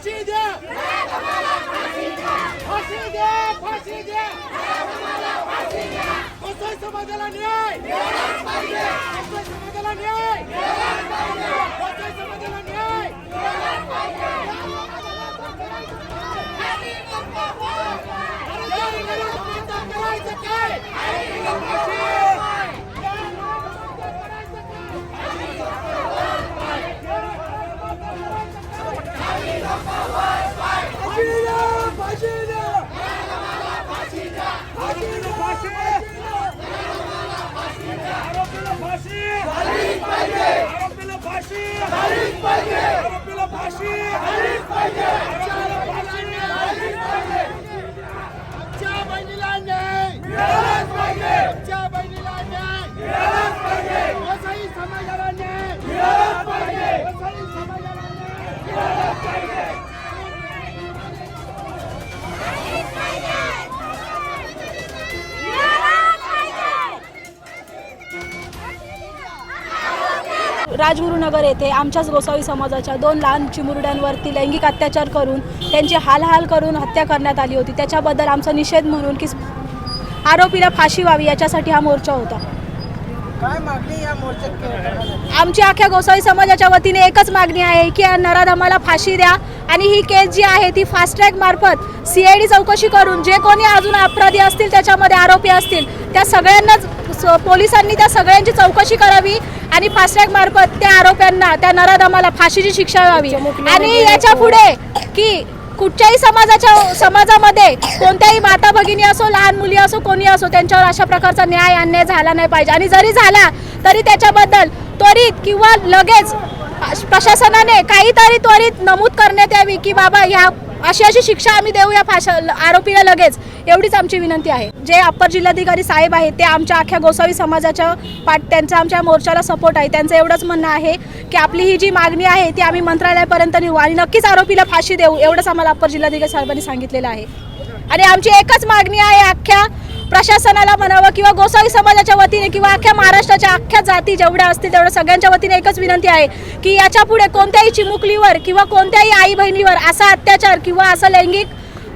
फाशी द्या. फाशी द्या फाशी द्या. गोसाई समाजाला न्याय. गोसाई समाजाला न्याय. गोसाई समाजाला न्याय. अरे करायचं करायचं काय फाशी द्या फाशी द्या फाशी द्या फाशी. राजगुरुनगर येथे आमच्याच गोसावी समाजाच्या दोन लहान चिमुरड्यांवरती लैंगिक अत्याचार करून त्यांची हालहाल करून हत्या करण्यात आली होती. त्याच्याबद्दल आमचा निषेध म्हणून की आरोपीला फाशी व्हावी याच्यासाठी हा मोर्चा होता काय मागणी या मोर्चात केली आमची अख्ख्या गोसावी समाजाच्या वतीने एकच मागणी आहे की या नराधमाला फाशी द्या. आणि ही केस जी आहे ती फास्ट ट्रॅक मार्फत सी आय डी चौकशी करून जे कोणी अजून अपराधी असतील त्याच्यामध्ये आरोपी असतील त्या सगळ्यांनाच स- पोलिसांनी त्या सगळ्यांची चौकशी करावी आणि फास्ट ट्रॅक मार्फत त्या आरोप्यांना त्या नराधमाला फाशीची शिक्षा व्हावी. आणि याच्यापुढे की कुठच्याही समाजाच्या समाजामध्ये कोणत्याही माता भगिनी असो लहान मुली असो कोणी असो त्यांच्यावर अशा प्रकारचा न्याय अन्याय झाला नाही पाहिजे. आणि जरी झाला तरी त्याच्याबद्दल त्वरित किंवा लगेच प्रशासनाने काहीतरी त्वरित नमूद करण्यात यावी की बाबा ह्या अशी अशी शिक्षा आम्ही देऊ या फाशा आरोपीला लगेच. एवढीच आमची विनंती आहे. जे अप्पर जिल्हाधिकारी साहेब आहेत ते आमच्या अख्ख्या गोसावी समाजाच्या पाठ त्यांचा आमच्या मोर्चाला सपोर्ट आहे. त्यांचं एवढंच म्हणणं आहे की आपली ही जी मागणी आहे ती आम्ही मंत्रालयापर्यंत नेऊ आणि नक्कीच आरोपीला फाशी देऊ. एवढंच आम्हाला अप्पर जिल्हाधिकारी साहेबांनी सांगितलेलं आहे. आणि आमची एकच मागणी आहे अख्ख्या प्रशासनाला म्हणावं किंवा गोसावी समाजाच्या वतीने किंवा अख्ख्या महाराष्ट्राच्या अख्ख्या जाती जेवढ्या असतील तेवढ्या सगळ्यांच्या वतीने एकच विनंती आहे की याच्यापुढे कोणत्याही चिमुकलीवर किंवा कोणत्याही आई बहिणीवर असा अत्याचार किंवा असं लैंगिक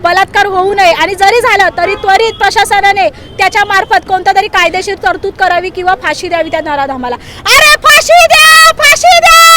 बलात्कार होऊ नये आणि जरी झालं तरी त्वरित प्रशासनाने त्याच्या मार्फत कोणत्या तरी कायदेशीर तरतूद करावी किंवा फाशी द्यावी त्या नराधामाला. अरे फाशी फाशी द्या फाशी द्या!